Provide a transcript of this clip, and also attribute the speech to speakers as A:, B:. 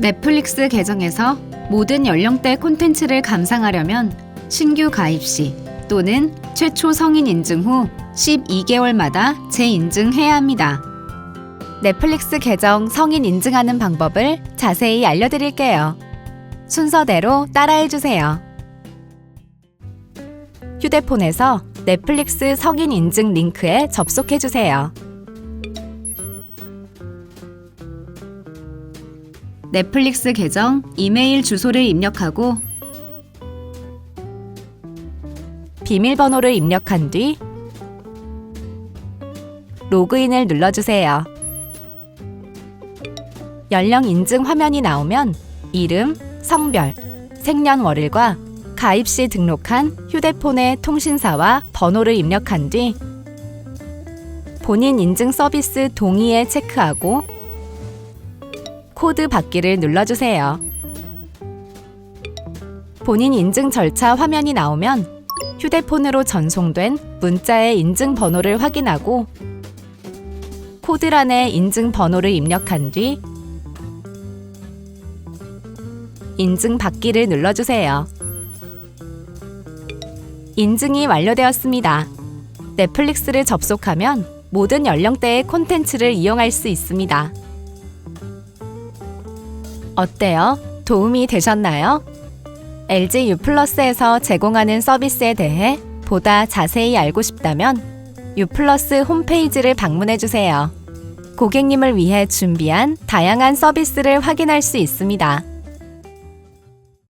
A: 넷플릭스 계정에서 모든 연령대 콘텐츠를 감상하려면 신규 가입 시 또는 최초 성인 인증 후 12개월마다 재인증해야 합니다. 넷플릭스 계정 성인 인증하는 방법을 자세히 알려드릴게요. 순서대로 따라해주세요. 휴대폰에서 넷플릭스 성인 인증 링크에 접속해주세요. 넷플릭스 계정 이메일 주소를 입력하고 비밀번호를 입력한 뒤 로그인을 눌러주세요. 연령 인증 화면이 나오면 이름, 성별, 생년월일과 가입 시 등록한 휴대폰의 통신사와 번호를 입력한 뒤 본인 인증 서비스 동의에 체크하고 코드 받기를 눌러주세요. 본인 인증 절차 화면이 나오면 휴대폰으로 전송된 문자의 인증 번호를 확인하고 코드란에 인증 번호를 입력한 뒤 인증 받기를 눌러주세요. 인증이 완료되었습니다. 넷플릭스를 접속하면 모든 연령대의 콘텐츠를 이용할 수 있습니다. 어때요? 도움이 되셨나요? LG U 플러스에서 제공하는 서비스에 대해 보다 자세히 알고 싶다면 U 홈페이지를 방문해 주세요. 고객님을 위해 준비한 다양한 서비스를 확인할 수 있습니다.